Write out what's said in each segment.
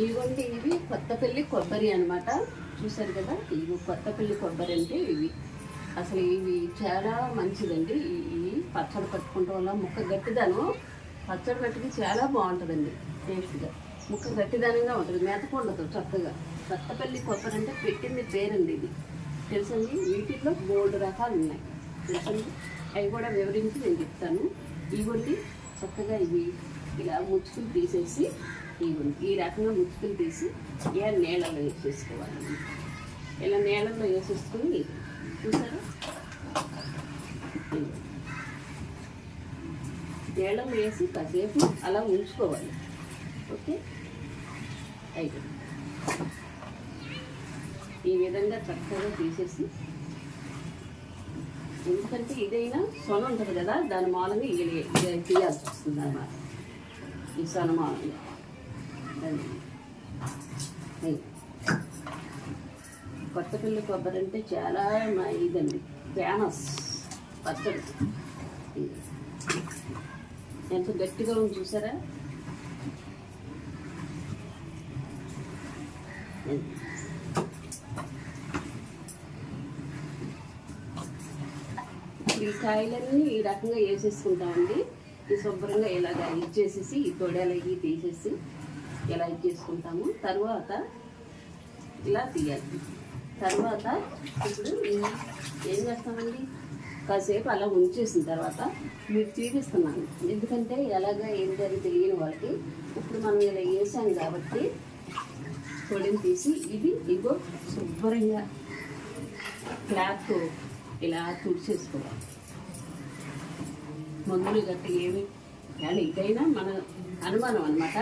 ఇదిగోండి ఇవి కొత్తపల్లి కొబ్బరి అన్నమాట. చూసారు కదా ఇవి కొత్తపల్లి కొబ్బరి అంటే ఇవి. అసలు ఇవి చాలా మంచిదండి. ఈ- ఇవి పచ్చడి పట్టుకుంటాం వల్ల ముక్క గట్టిదనం పచ్చడి పట్టుకి చాలా బాగుంటుందండి టేస్ట్గా. ముక్క గట్టిదనంగా ఉంటుంది మెతక ఉండదు చక్కగా. కొత్తపల్లి కొబ్బరి అంటే పెట్టింది పేరండి ఇది. తెలుసండి? వీటిల్లో మూడు రకాలు ఉన్నాయి. తెలుసండి? అవి కూడా వివరించి నేను చెప్తాను. ఇవ్వండి చక్కగా ఇవి ఇలా ముచ్చుకుని తీసేసి ఇవ్వండి ఈ రకంగా ముచ్చుకులు తీసి ఇలా నీళ్ళలో వేసేసుకోవాలి. ఇలా నీళ్ళలో వేసేసుకొని చూసారా? నీళ్ళలో వేసి కాసేపు అలా ఉంచుకోవాలి. ఓకే? అయితే. ఈ విధంగా చక్కగా తీసేసి ఎందుకంటే ఇదైనా సొన ఉంటుంది కదా దాని మూలంగా ఇది తీయాల్సి వస్తుంది అన్నమాట. ఈ సొన మూలంగా కొత్తపల్లి కొబ్బరి అంటే చాలా మా ఇదండి. ఫేమస్ పచ్చడి. ఎంత గట్టిగా ఉంది చూసారా? ఈ కాయలన్నీ ఈ రకంగా వేసేసుకుంటామండి. ఈ శుభ్రంగా ఇలాగ ఇచ్చేసేసి ఈ తొడలకి తీసేసి ఇలా ఇచ్చేసుకుంటాము తర్వాత ఇలా తీయాలి. తర్వాత ఇప్పుడు ఏం చేస్తామండి? కాసేపు అలా ఉంచేసిన తర్వాత మీకు చూపిస్తున్నాను ఎందుకంటే ఎలాగ ఏంటి అని తెలియని వాళ్ళకి ఇప్పుడు మనం ఇలా వేసాం కాబట్టి పొడిని తీసి ఇది ఇగో శుభ్రంగా క్లాత్ ఇలా తుడిచేసుకోవాలి. మందులు గట్టి ఏమి కానీ ఇదైనా మన అనుమానం అన్నమాట.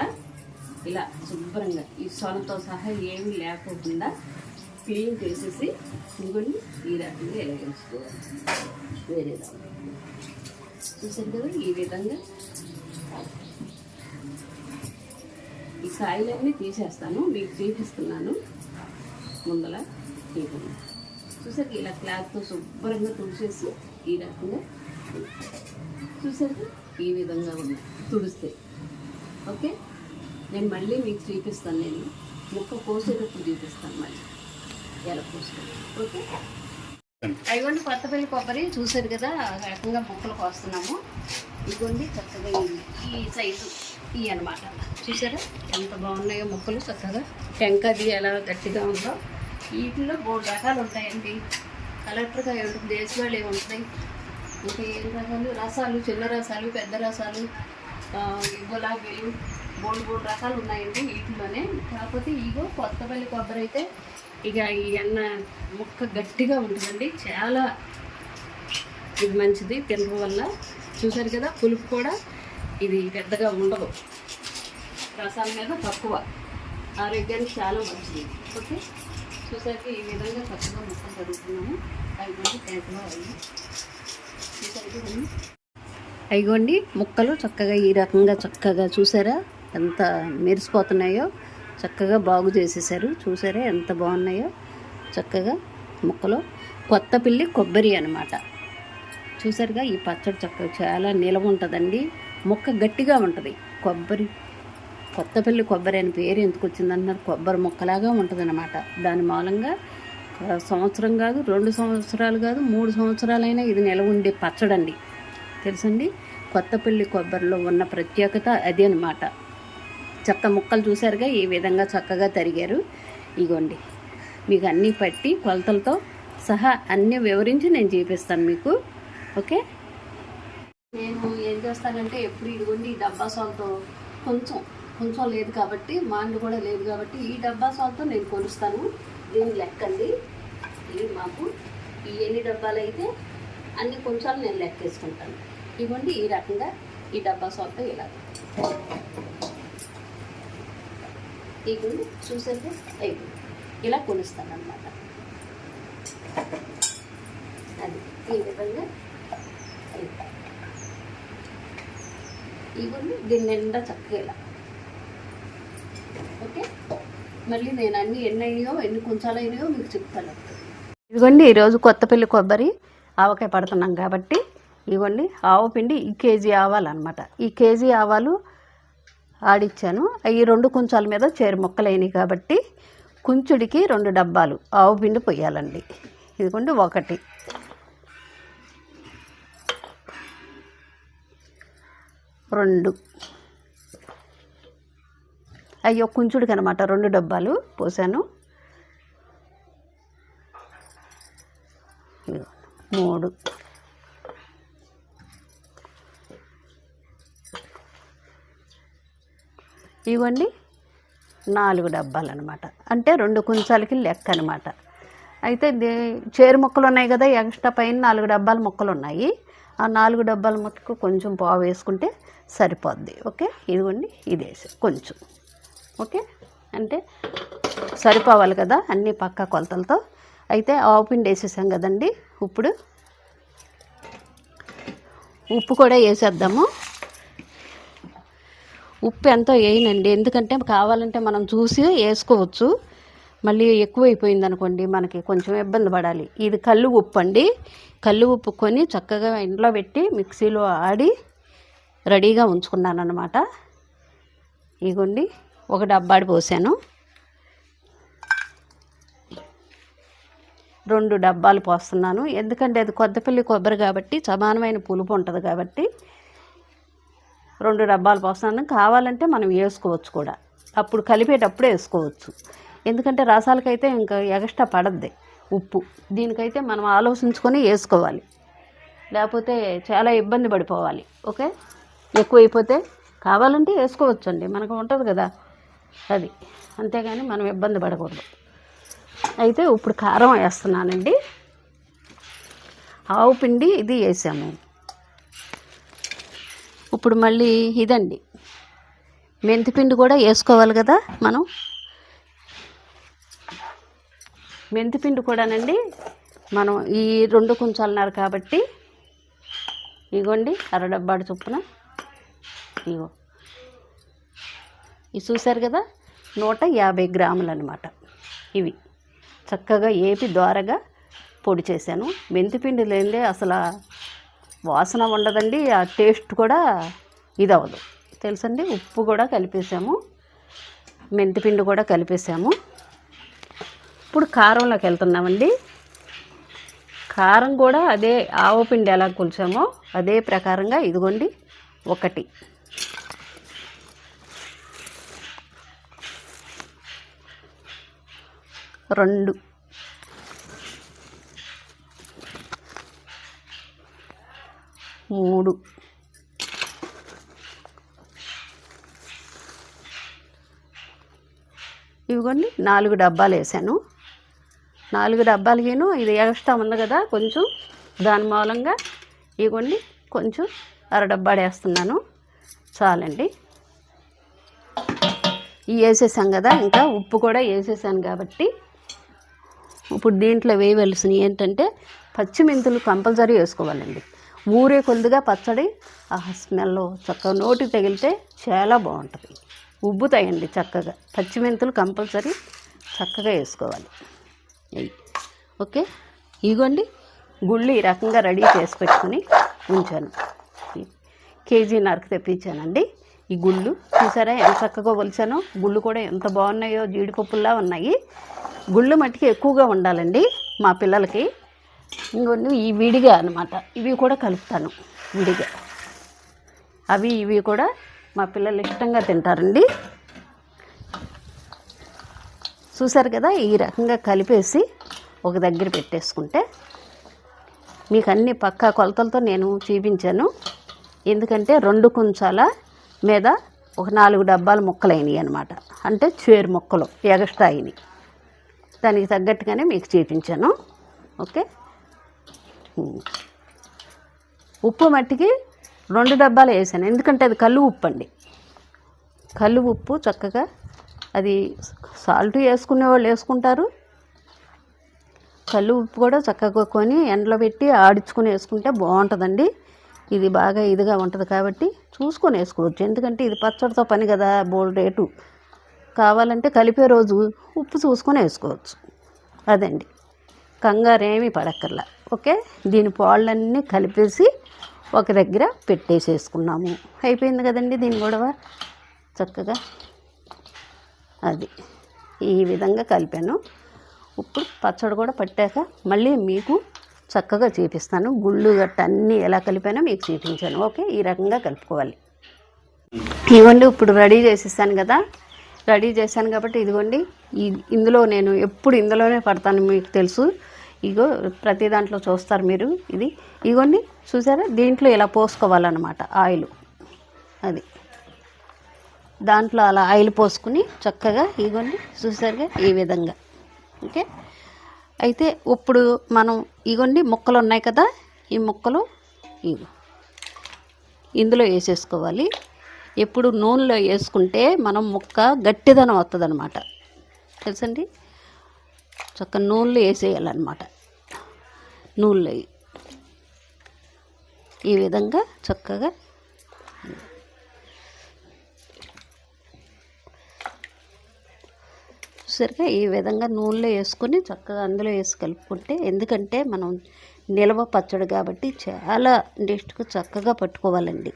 ఇలా శుభ్రంగా ఈ సొనతో సహా ఏమీ లేకోకుండా క్లీన్ చేసేసి ఇంకొని ఈ రకంగా ఎలాగించుకోవాలి వేరే చూసారు కదా ఈ విధంగా ఈ కాయలన్నీ తీసేస్తాను. మీకు చూపిస్తున్నాను. ముందల తీయకుండా చూసారు ఇలా క్లాత్తో శుభ్రంగా తుడిచేసి ఈ రకంగా చూసారు ఈ విధంగా ఉంది. తుడిస్తే. ఓకే? నేను మళ్ళీ మీకు చూపిస్తాను నేను. ముక్క కోసేటప్పుడు చూపిస్తాను మళ్ళీ. ఎలా కోసుకుంటాను ఓకే? అయ్యండి కొత్తపల్లి కొబ్బరి చూసారు కదా ఆ రకంగా ముక్కలు కోస్తున్నాము. ఇదిగోండి చక్కగా ఈ- ఈ సైజు ఈ అన్నమాట. చూసారా ఎంత బాగున్నాయో ముక్కలు చక్కగా. టెంకది ఎలా గట్టిగా ఉందో. వీటిలో మూడు రకాలు ఉంటాయండి. కలెక్టర్గా ఉంటుంది ఏమి ఉంటాయి. ఇంకా ఏం రకాలు? రసాలు చిన్న రసాలు పెద్ద రసాలు గులాబీలు మూడు మూడు రకాలు ఉన్నాయండి వీటిలోనే. కాకపోతే ఇగో కొత్తపల్లి కొబ్బరి అయితే ఇక ఈ ఎన్న ముక్క గట్టిగా ఉంటుందండి. చాలా ఇది మంచిది తినడం వల్ల. చూసారు కదా పులుపు కూడా ఇది పెద్దగా ఉండదు. రసాల మీద తక్కువ. ఆరోగ్యానికి చాలా మంచిది. ఓకే? చూసరికి ఈ విధంగా చక్కగా ముక్కలు కడుగుతున్నాము. అవి కొంచెం తేటలో అయ్యి చూసరికి అయిగోండి ముక్కలు చక్కగా ఈ రకంగా చక్కగా చూసారా? ఎంత మెరిసిపోతున్నాయో చక్కగా బాగు చేసేసారు చూసారా ఎంత బాగున్నాయో? చక్కగా ముక్కలో కొత్త పిల్లి కొబ్బరి అనమాట చూసారుగా ఈ పచ్చడి చక్కగా చాలా నిలవ ఉంటుందండి. ముక్క గట్టిగా ఉంటుంది. కొబ్బరి కొత్తపల్లి కొబ్బరి అని పేరు ఎందుకు వచ్చిందన్నారు కొబ్బరి ముక్కలాగా ఉంటుందన్నమాట. దాని మూలంగా సంవత్సరం కాదు రెండు సంవత్సరాలు కాదు మూడు సంవత్సరాలైనా ఇది నిలవ ఉండే పచ్చడండి. తెలుసండి? కొత్తపల్లి కొబ్బరిలో ఉన్న ప్రత్యేకత అది అనమాట చెక్క ముక్కలు చూసారుగా? ఈ విధంగా చక్కగా తరిగారు. ఇగోండి. మీకు అన్నీ పట్టి కొలతలతో సహా అన్నీ వివరించి నేను చూపిస్తాను మీకు. ఓకే? నేను ఏం చేస్తానంటే ఎప్పుడు ఇదిగోండి ఈ డబ్బా సాల్తో కొంచెం కొంచెం లేదు కాబట్టి మాండ్ కూడా లేదు కాబట్టి ఈ డబ్బా సాల్తో నేను కొలుస్తాను. దీన్ని లెక్కండి. ఇది మాకు ఈ ఎన్ని డబ్బాలు అయితే అన్ని కొంచెం నేను లెక్కేసుకుంటాను. ఇవ్వండి ఈ రకంగా ఈ డబ్బా సాల్తో ఇలా. ఇవ్వండి చూసేది అయిపోయింది ఇలా కొలుస్తాను అనమాట అది ఈ విధంగా అయిపోయింది ఇవన్నీ దీని నిండా చక్కగా ఇలా. ఓకే? మళ్ళీ నేను అన్ని ఎన్ని అయినాయో ఎన్ని కొంచాలు అయినాయో మీకు చెప్తాను. ఇదిగోండి ఈరోజు కొత్తపల్లి కొబ్బరి ఆవకాయ పడుతున్నాం కాబట్టి ఇదిగోండి ఆవు పిండి ఈ కేజీ ఆవాలన్నమాట. ఈ కేజీ ఆవాలు ఆడిచ్చాను. ఈ రెండు కుంచాల మీద చేరు ముక్కలు అయినాయి కాబట్టి కుంచుడికి రెండు డబ్బాలు ఆవు పిండి పొయ్యాలండి. ఇదిగోండి ఒకటి. రెండు. అయ్యో కుంచుడికి అనమాట రెండు డబ్బాలు పోసాను. మూడు. ఇవ్వండి. నాలుగు డబ్బాలు అనమాట అంటే రెండు కుంచాలకి లెక్క అనమాట అయితే చేరు మొక్కలు ఉన్నాయి కదా ఎక్స్ట్రా పైన నాలుగు డబ్బాల మొక్కలు ఉన్నాయి ఆ నాలుగు డబ్బాల మొక్కకు కొంచెం పావు వేసుకుంటే సరిపోద్ది. ఓకే? ఇదిగోండి ఇది కొంచెం. ఓకే? అంటే సరిపోవాలి కదా అన్ని పక్క కొలతలతో. అయితే ఆవు పిండి వేసేసాం కదండి. ఇప్పుడు ఉప్పు కూడా వేసేద్దాము. ఉప్పు ఎంతో వేయనండి. ఎందుకంటే కావాలంటే మనం చూసి వేసుకోవచ్చు. మళ్ళీ ఎక్కువైపోయింది అనుకోండి మనకి కొంచెం ఇబ్బంది పడాలి. ఇది కళ్ళు ఉప్పు అండి. కళ్ళు ఉప్పు కొని చక్కగా ఇంట్లో పెట్టి మిక్సీలో ఆడి రెడీగా ఉంచుకున్నాను అనమాట ఇగోండి ఒక డబ్బాడి పోసాను. రెండు డబ్బాలు పోస్తున్నాను. ఎందుకంటే అది కొత్తపల్లి కొబ్బరి కాబట్టి సమానమైన పులుపు ఉంటుంది కాబట్టి రెండు డబ్బాలు పోస్తున్నాను కావాలంటే మనం వేసుకోవచ్చు కూడా. అప్పుడు కలిపేటప్పుడే వేసుకోవచ్చు. ఎందుకంటే రసాలకైతే ఇంకా ఎగస్ట్రా పడద్ది ఉప్పు. దీనికైతే మనం ఆలోచించుకొని వేసుకోవాలి. లేకపోతే చాలా ఇబ్బంది పడిపోవాలి. ఓకే? ఎక్కువైపోతే కావాలంటే వేసుకోవచ్చండి. మనకు ఉంటుంది కదా అది. అంతేగాని మనం ఇబ్బంది పడకూడదు. అయితే ఇప్పుడు కారం వేస్తున్నానండి. ఆవు పిండి ఇది వేసాము. ఇప్పుడు మళ్ళీ ఇదండి. మెంతిపిండి కూడా వేసుకోవాలి కదా మనం. మెంతిపిండి కూడానండి మనం ఈ రెండు కుంచాలన్నారు కాబట్టి ఇగోండి అర డబ్బాడు చొప్పున ఇగో. ఇది చూశారు కదా నూట యాభై గ్రాములు అనమాట ఇవి చక్కగా ఏపి ద్వారగా పొడి చేశాను. మెంతిపిండి లేనిదే అసలు వాసన ఉండదండి ఆ టేస్ట్ కూడా ఇది అవ్వదు తెలుసండి? ఉప్పు కూడా కలిపేసాము. మెంతిపిండి కూడా కలిపేసాము. ఇప్పుడు కారంలోకి వెళ్తున్నామండి. కారం కూడా అదే ఆవు పిండి ఎలా కొలిచామో అదే ప్రకారంగా ఇదిగోండి ఒకటి. రెండు. మూడు. ఇవిగోండి నాలుగు డబ్బాలు వేసాను. నాలుగు డబ్బాలకిను ఇది ఎక్స్ట్రా ఉంది కదా కొంచెం దాని మూలంగా ఇవ్వండి కొంచెం అర డబ్బాడు వేస్తున్నాను. చాలండి. ఇవి వేసేసాం కదా ఇంకా ఉప్పు కూడా వేసేసాను కాబట్టి. ఇప్పుడు దీంట్లో వేయవలసినవి ఏంటంటే పచ్చిమెంతులు కంపల్సరీ వేసుకోవాలండి. ఊరే కొద్దిగా పచ్చడి ఆ స్మెల్ చక్కగా నోటికి తగిలితే చాలా బాగుంటుంది. ఉబ్బుతాయండి చక్కగా. పచ్చిమెంతులు కంపల్సరీ చక్కగా వేసుకోవాలి. ఓకే? ఇగోండి గుళ్ళు ఈ రకంగా రెడీ చేసి పెట్టుకుని ఉంచాను. నరకు తెప్పించానండి. ఈ గుళ్ళు చూసారా ఎంత చక్కగా ఒలిచానో? గుళ్ళు కూడా ఎంత బాగున్నాయో జీడిపప్పుల్లా ఉన్నాయి. గుళ్ళు మట్టికి ఎక్కువగా ఉండాలండి మా పిల్లలకి. ఇంకొన్ని ఈ విడిగా అనమాట ఇవి కూడా కలుపుతాను విడిగా. అవి ఇవి కూడా మా పిల్లలు ఇష్టంగా తింటారండి. చూసారు కదా ఈ రకంగా కలిపేసి ఒక దగ్గర పెట్టేసుకుంటే మీకు అన్ని పక్కా కొలతలతో నేను చూపించాను. ఎందుకంటే రెండు కుంచాల మీద ఒక నాలుగు డబ్బాలు ముక్కలైనవి అనమాట అంటే చేరు ముక్కలు ఎగస్ట్రా అయినాయి దానికి తగ్గట్టుగానే మీకు చూపించాను. ఓకే? ఉప్పు. మట్టికి రెండు డబ్బాలు వేసాను. ఎందుకంటే అది కళ్ళు ఉప్పు అండి. కళ్ళు ఉప్పు చక్కగా అది సాల్ట్ వేసుకునే వాళ్ళు వేసుకుంటారు. కళ్ళు ఉప్పు కూడా చక్కగా కొని ఎండలో పెట్టి ఆడించుకొని వేసుకుంటే బాగుంటుందండి. ఇది బాగా ఇదిగా ఉంటుంది కాబట్టి చూసుకొని వేసుకోవచ్చు. ఎందుకంటే ఇది పచ్చడితో పని కదా బోల్ రేటు. కావాలంటే కలిపే రోజు ఉప్పు చూసుకొని వేసుకోవచ్చు. అదండి. కంగారు పడక్కర్లా. ఓకే? దీని పాళ్ళన్నీ కలిపేసి ఒక దగ్గర పెట్టేసేసుకున్నాము. అయిపోయింది కదండి దీని గొడవ? చక్కగా? అది. ఈ విధంగా కలిపాను. ఇప్పుడు పచ్చడి కూడా పట్టాక మళ్ళీ మీకు చక్కగా చూపిస్తాను. గుళ్ళు గట్ట అన్నీ ఎలా కలిపానో మీకు చూపించాను. ఓకే? ఈ రకంగా కలుపుకోవాలి. ఇదిగోండి ఇప్పుడు రెడీ చేసేసాను కదా? రెడీ చేశాను కాబట్టి ఇదిగోండి. ఇందులో నేను ఎప్పుడు ఇందులోనే పడతాను మీకు తెలుసు. ఇగో ప్రతి దాంట్లో చూస్తారు మీరు ఇది. ఇగోండి చూసారా? దీంట్లో ఇలా పోసుకోవాలన్నమాట ఆయిల్. అది. దాంట్లో అలా ఆయిల్ పోసుకుని చక్కగా ఇగోండి చూసారుగా ఈ విధంగా. ఓకే? అయితే ఇప్పుడు మనం ఇగోండి ముక్కలు ఉన్నాయి కదా ఈ ముక్కలు ఇగో ఇందులో వేసేసుకోవాలి. ఎప్పుడు నూనెలో వేసుకుంటే మనం ముక్క గట్టిదనం వస్తుంది అనమాట తెలుసండి? చక్క నూనెలో వేసేయాలన్నమాట. నూనెలు ఈ విధంగా చక్కగా సరిగా ఈ విధంగా నూనెలో వేసుకొని చక్కగా అందులో వేసి కలుపుకుంటే ఎందుకంటే మనం నిల్వ పచ్చడి కాబట్టి చాలా డిస్ట్కు చక్కగా పట్టుకోవాలండి.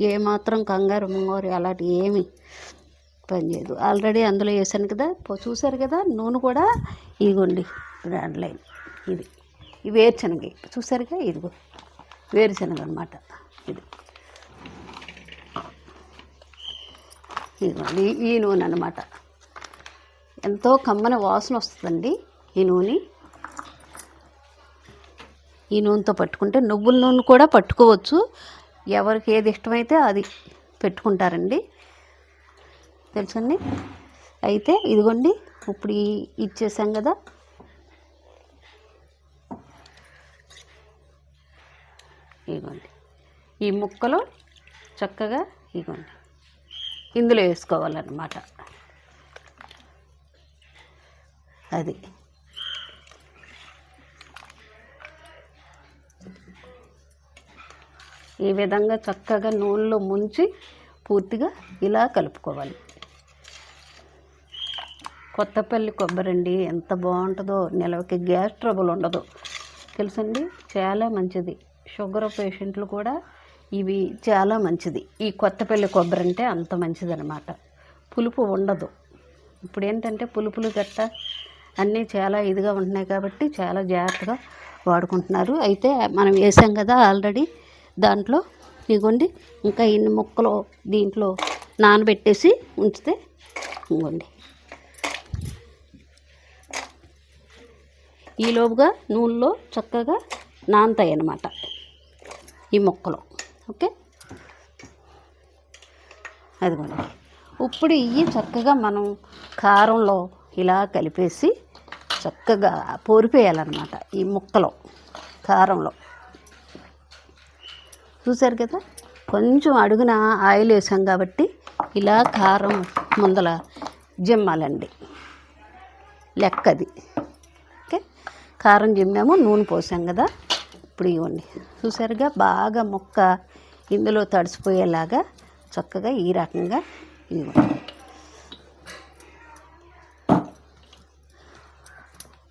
ఏమాత్రం కంగారు ముంగారు అలాంటి ఏమి పనిచేయదు ఆల్రెడీ అందులో వేసాను కదా. చూసారు కదా? నూనె కూడా ఇదిగోండి. Brand line. ఇది. ఈ వేరుశనగ. చూసారుగా ఇదిగో. వేరుశనగ అనమాట ఇది. ఇదిగోండి. ఈ- ఈ నూనె అనమాట ఎంతో కమ్మని వాసన వస్తుందండి ఈ నూనె. ఈ నూనెతో పట్టుకుంటే నువ్వుల నూనె కూడా పట్టుకోవచ్చు. ఎవరికి ఏది ఇష్టమైతే అది పెట్టుకుంటారండి. తెలుసండి? అయితే ఇదిగోండి ఇప్పుడు ఇచ్చేసాం కదా. ఇదిగోండి. ఈ ముక్కలు చక్కగా ఇదిగోండి ఇందులో వేసుకోవాలన్నమాట. అది. ఈ విధంగా చక్కగా నూనెలో ముంచి పూర్తిగా ఇలా కలుపుకోవాలి. కొత్తపల్లి కొబ్బరి అండి ఎంత బాగుంటుందో నిలవకి గ్యాస్ ట్రబుల్ ఉండదు. తెలుసండి? చాలా మంచిది. షుగర్ పేషెంట్లు కూడా ఇవి చాలా మంచిది. ఈ కొత్తపల్లి కొబ్బరి అంటే అంత మంచిది అనమాట పులుపు ఉండదు. ఇప్పుడు ఏంటంటే పులుపులు గట్ట అన్నీ చాలా ఇదిగా ఉంటున్నాయి కాబట్టి చాలా జాగ్రత్తగా వాడుకుంటున్నారు. అయితే మనం వేసాం కదా ఆల్రెడీ దాంట్లో. ఇగోండి ఇంకా ఇన్ని ముక్కలు దీంట్లో నానబెట్టేసి ఉంచితే ఇగోండి. ఈలోపుగా నూనెలో చక్కగా నానతాయి అన్నమాట. ఈ ముక్కలు. ఓకే? అదిగోండి. ఇప్పుడు ఇవి చక్కగా మనం కారంలో ఇలా కలిపేసి చక్కగా పోరిపేయాలన్నమాట ఈ ముక్కలో కారంలో. చూసారు కదా? కొంచెం అడుగున ఆయిల్ వేసాం కాబట్టి ఇలా కారం ముందల జిమ్మాలండి. లెక్కది. కారం జిమ్మాము నూనె పోసాం కదా. ఇప్పుడు ఇవ్వండి. చూసారుగా బాగా ముక్క ఇందులో తడిసిపోయేలాగా చక్కగా ఈ రకంగా ఇవ్వండి.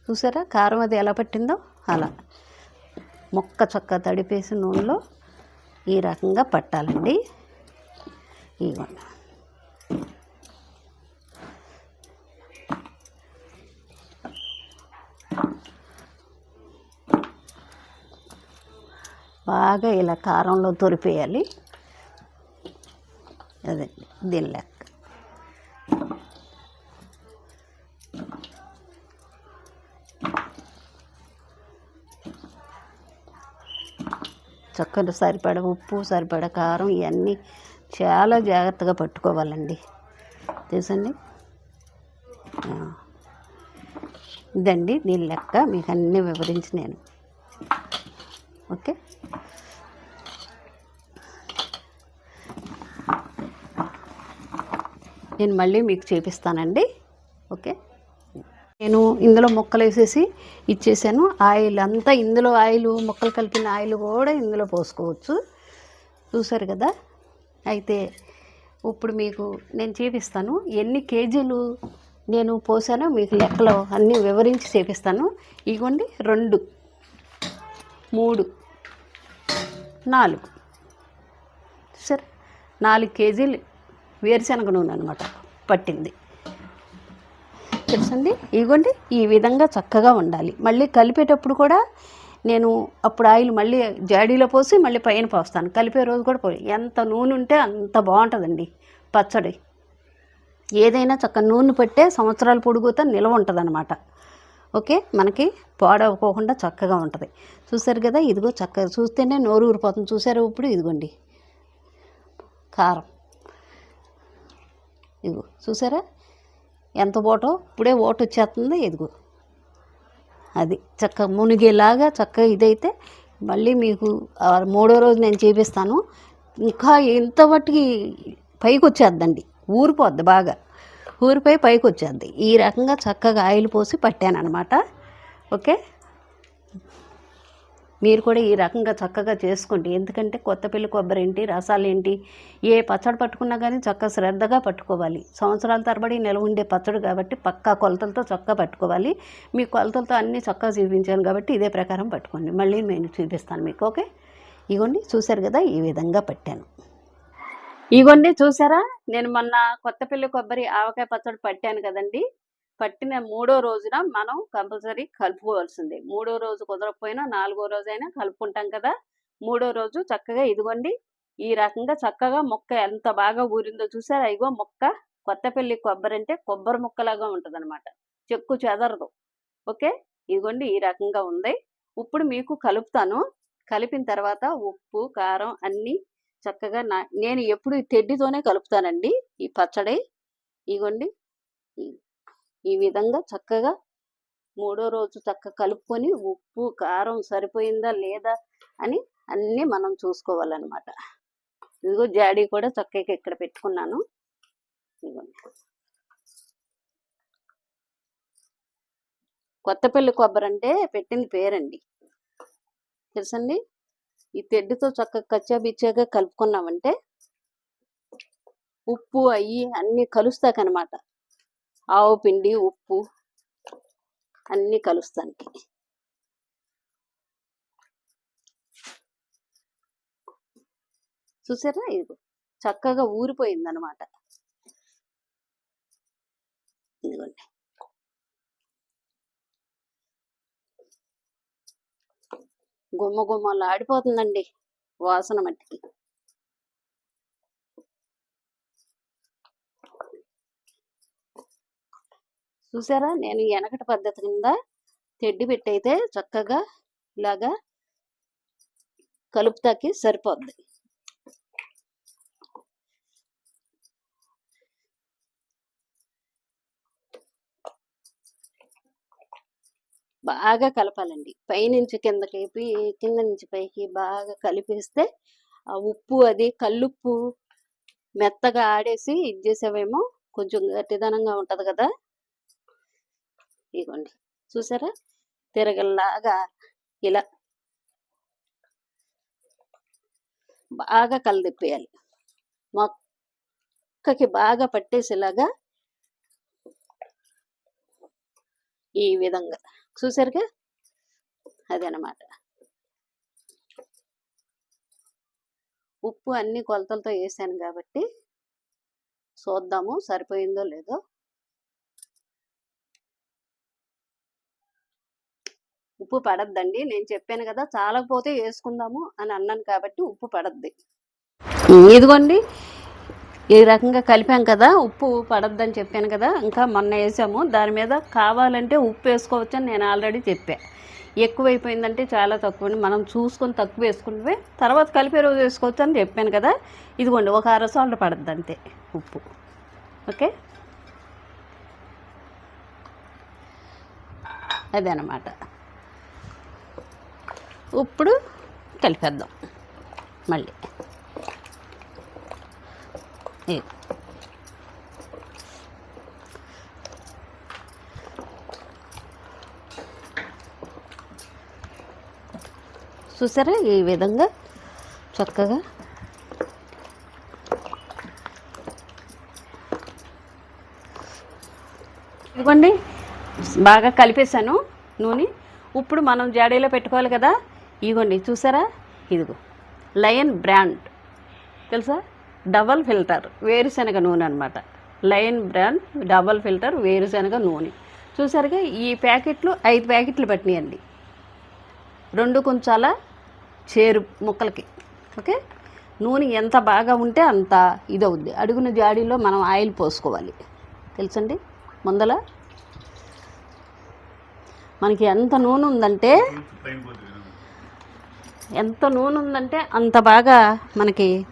చూసారా కారం అది ఎలా పట్టిందో? అలా. ముక్క చొక్క తడిపేసి నూనెలో ఈ రకంగా పట్టాలండి. ఇవ్వండి. బాగా ఇలా కారంలో తొరిపేయాలి. అదే దీని లెక్క. చక్కగా సరిపడ ఉప్పు సరిపడ కారం ఇవన్నీ చాలా జాగ్రత్తగా పట్టుకోవాలండి. తెలుసండి? ఇదండి దీని లెక్క. మీకు అన్నీ వివరించి నేను. ఓకే? నేను మళ్ళీ మీకు చేపిస్తానండి. ఓకే? నేను ఇందులో ముక్కలు వేసేసి ఇచ్చేసాను. ఆయిల్ అంతా ఇందులో ఆయిల్ ముక్కలు కలిపిన ఆయిల్ కూడా ఇందులో పోసుకోవచ్చు. చూసారు కదా? అయితే ఇప్పుడు మీకు నేను చూపిస్తాను. ఎన్ని కేజీలు నేను పోసానో మీకు లెక్కలో అన్నీ వివరించి చేపిస్తాను. ఇగోండి రెండు మూడు నాలుగు. సరే నాలుగు కేజీలు వేరుశనగ నూనె అనమాట పట్టింది. తెలుసండి? ఇదిగోండి ఈ విధంగా చక్కగా ఉండాలి మళ్ళీ కలిపేటప్పుడు కూడా నేను అప్పుడు ఆయిల్ మళ్ళీ జాడీలో పోసి మళ్ళీ పైన పోస్తాను. కలిపే రోజు కూడా పోయి ఎంత నూనె ఉంటే అంత బాగుంటుందండి పచ్చడి. ఏదైనా చక్క నూనె పెట్టే సంవత్సరాలు పొడుగుతా నిల్వ ఉంటుందన్నమాట. ఓకే? మనకి పాడవకోకుండా చక్కగా ఉంటుంది. చూసారు కదా? ఇదిగో చక్కగా చూస్తేనే నోరు ఊరిపోతుంది చూసారు ఇప్పుడు? ఇదిగోండి. కారం. ఇదిగో చూసారా? ఎంత ఓటో? ఇప్పుడే ఓటు వచ్చేస్తుంది ఇదిగో. అది చక్క మునిగేలాగా చక్కగా ఇదైతే మళ్ళీ మీకు ఆ మూడో రోజు నేను చేపిస్తాను. ఇంకా ఎంత మట్టుకి పైకి వచ్చేద్దండి ఊరిపోద్ది బాగా. ఊరిపోయి పైకి వచ్చేద్ది ఈ రకంగా చక్కగా ఆయిల్ పోసి పట్టాను అనమాట ఓకే? మీరు కూడా ఈ రకంగా చక్కగా చేసుకోండి. ఎందుకంటే కొత్తపల్లి కొబ్బరి ఏంటి రసాలు ఏంటి ఏ పచ్చడి పట్టుకున్నా కానీ చక్కగా శ్రద్ధగా పట్టుకోవాలి. సంవత్సరాల తరబడి నిలవ ఉండే పచ్చడి కాబట్టి పక్కా కొలతలతో చక్కగా పట్టుకోవాలి. మీ కొలతలతో అన్నీ చక్కగా చూపించాను కాబట్టి ఇదే ప్రకారం పట్టుకోండి. మళ్ళీ నేను చూపిస్తాను మీకు ఓకే? ఇగోండి చూశారు కదా ఈ విధంగా పట్టాను. ఇగోండి చూసారా నేను మొన్న కొత్తపల్లి కొబ్బరి ఆవకాయ పచ్చడి పట్టాను కదండి. పట్టిన మూడో రోజున మనం కంపల్సరీ కలుపుకోవాల్సిందే. మూడో రోజు కుదరకపోయినా నాలుగో రోజు అయినా కలుపుకుంటాం కదా. మూడో రోజు చక్కగా ఇదిగోండి ఈ రకంగా చక్కగా మొక్క ఎంత బాగా ఊరిందో చూసారా? ఇగో మొక్క కొత్తపల్లి కొబ్బరి అంటే కొబ్బరి ముక్కలాగా ఉంటుంది అనమాట చెక్కు చెదరదు. ఓకే? ఇదిగోండి ఈ రకంగా ఉంది. ఇప్పుడు మీకు కలుపుతాను. కలిపిన తర్వాత ఉప్పు కారం అన్నీ చక్కగా నా నేను ఎప్పుడు తెడ్డితోనే కలుపుతానండి. ఈ పచ్చడి ఇగోండి ఈ- విధంగా చక్కగా మూడో రోజు చక్కగా కలుపుకొని ఉప్పు కారం సరిపోయిందా లేదా అని అన్నీ మనం చూసుకోవాలన్నమాట. ఇదిగో జాడీ కూడా చక్కగా ఇక్కడ పెట్టుకున్నాను. ఇదిగోండి. కొత్తపల్లి కొబ్బరి అంటే పెట్టింది పేరండి. తెలుసండి? ఈ తెడ్డుతో చక్కగా కచ్చా బిచ్చాగా కలుపుకున్నామంటే ఉప్పు అయ్యి అన్నీ కలుస్తాకనమాట ఆవు పిండి ఉప్పు అన్నీ కలుస్తానికి చూసారా ఇది? చక్కగా ఊరిపోయింది అనమాట ఇదిగోండి. గుమ్మ గుమ్మలు ఆడిపోతుందండి వాసన మట్టికి. చూసారా? నేను వెనకటి పద్ధతి కింద తెడ్డి పెట్టయితే చక్కగా ఇలాగా కలుపుతాకి సరిపోద్ది. బాగా కలపాలండి. పైనుంచి కిందకి కింద నుంచి పైకి బాగా కలిపేస్తే ఆ ఉప్పు అది కల్లుప్పు మెత్తగా ఆడేసి ఇది చేసేవేమో కొంచెం గట్టిదనంగా ఉంటుంది కదా? ఇదిగోండి. చూసారా? తిరగల్లాగా ఇలా బాగా కలదిప్పేయాలి. మొక్కకి బాగా పట్టేసేలాగా ఈ విధంగా. చూసారుగా? అదనమాట. ఉప్పు అన్ని కొలతలతో వేసాను కాబట్టి చూద్దాము సరిపోయిందో లేదో. ఉప్పు పడద్దండి. నేను చెప్పాను కదా చాలకపోతే వేసుకుందాము అని అన్నాను కాబట్టి ఉప్పు పడద్ది. ఇదిగోండి ఈ రకంగా కలిపాం కదా ఉప్పు పడద్దని చెప్పాను కదా ఇంకా మొన్న వేసాము. దాని మీద కావాలంటే ఉప్పు వేసుకోవచ్చని నేను ఆల్రెడీ చెప్పా. ఎక్కువైపోయిందంటే చాలా తక్కువ మనం చూసుకొని తక్కువ వేసుకుంటే తర్వాత కలిపే రోజు వేసుకోవచ్చు అని చెప్పాను కదా. ఇదిగోండి ఒక అర సాల్ట్ పడద్ది అంతే ఉప్పు. ఓకే? అదే అన్నమాట ఇప్పుడు కలిపేద్దాం. మళ్ళీ. ఇ- చూసారా ఈ విధంగా చక్కగా? ఇదిగోండి బాగా కలిపేశాను నూనె. ఇప్పుడు మనం జాడీలో పెట్టుకోవాలి కదా. ఇదిగోండి చూసారా? ఇదిగో. Lion brand. తెలుసా? డబల్ ఫిల్టర్ వేరుశనగ నూనె అనమాట లయన్ బ్రాండ్ డబల్ ఫిల్టర్ వేరుశనగ నూనె. చూసారుగా ఈ ప్యాకెట్లు ఐదు ప్యాకెట్లు పట్టినాయండి. రెండు కొంచాల చేరు ముక్కలకి ఓకే? నూనె ఎంత బాగా ఉంటే అంత ఇదవుద్ది. అడుగున జాడీలో మనం ఆయిల్ పోసుకోవాలి. తెలుసండి? ముందల. మనకి ఎంత నూనె ఉందంటే ఎంత నూనె ఉందంటే అంత బాగా మనకి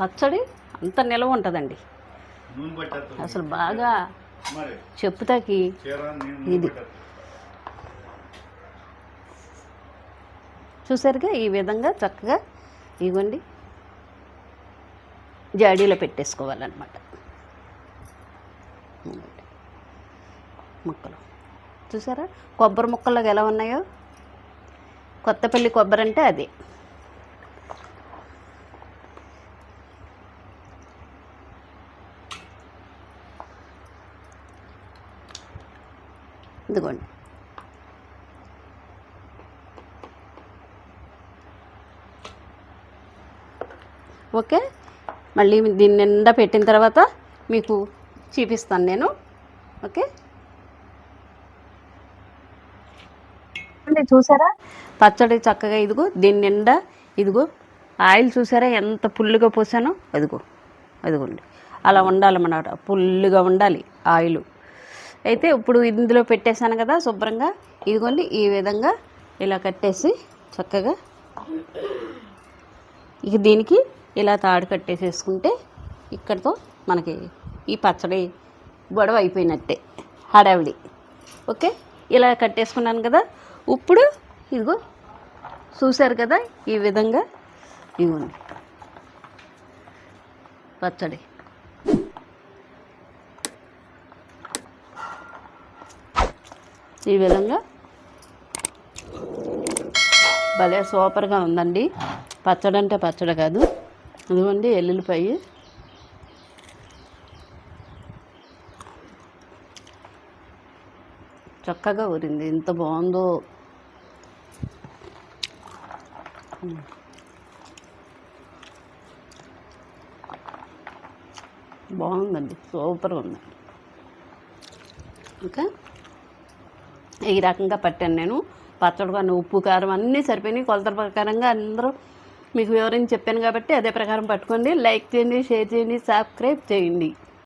పచ్చడి అంత నిలవ ఉంటుందండి. అసలు బాగా చెప్పుతాకి ఇది. చూసారుగా ఈ విధంగా చక్కగా ఇవ్వండి. జాడీలో పెట్టేసుకోవాలన్నమాట. ముక్కలు. చూసారా? కొబ్బరి ముక్కలు ఎలా ఉన్నాయో? కొత్తపల్లి కొబ్బరి అంటే అది. ఇదిగోండి. ఓకే మళ్ళీ దీన్ని నిండా పెట్టిన తర్వాత మీకు చూపిస్తాను నేను. ఓకే? అంటే చూసారా? పచ్చడి చక్కగా ఇదిగో దీని నిండా ఇదిగో ఆయిల్ చూసారా? ఎంత పుల్లుగా పోసానో అదిగో అదిగోండి అలా ఉండాలి ఉండాలన్నమాట పుల్లుగా ఉండాలి ఆయిల్. అయితే ఇప్పుడు ఇందులో పెట్టేశాను కదా శుభ్రంగా. ఇదిగోండి ఈ విధంగా ఇలా కట్టేసి చక్కగా ఇక దీనికి ఇలా తాడు కట్టేసేసుకుంటే ఇక్కడితో మనకి ఈ పచ్చడి గొడవ అయిపోయినట్టే హడావిడి. ఓకే? ఇలా కట్టేసుకున్నాను కదా. ఇప్పుడు ఇదిగో చూశారు కదా ఈ విధంగా ఇవ్వండి పచ్చడి. ఈ విధంగా భలే సూపర్గా ఉందండి. పచ్చడి అంటే పచ్చడి కాదు. ఇదిగోండి ఎల్లుల్లిపాయ. చక్కగా ఊరింది. ఎంత బాగుందో. Mm. బాగుందండి. సూపర్గా ఉంది. ఇంకా ఈ రకంగా పట్టాను నేను. పచ్చడి కానీ ఉప్పు కారం అన్నీ సరిపోయినాయి. కొలతల ప్రకారంగా అందరూ మీకు వివరించి చెప్పాను కాబట్టి అదే ప్రకారం పట్టుకోండి. లైక్ చేయండి షేర్ చేయండి సబ్స్క్రైబ్ చేయండి.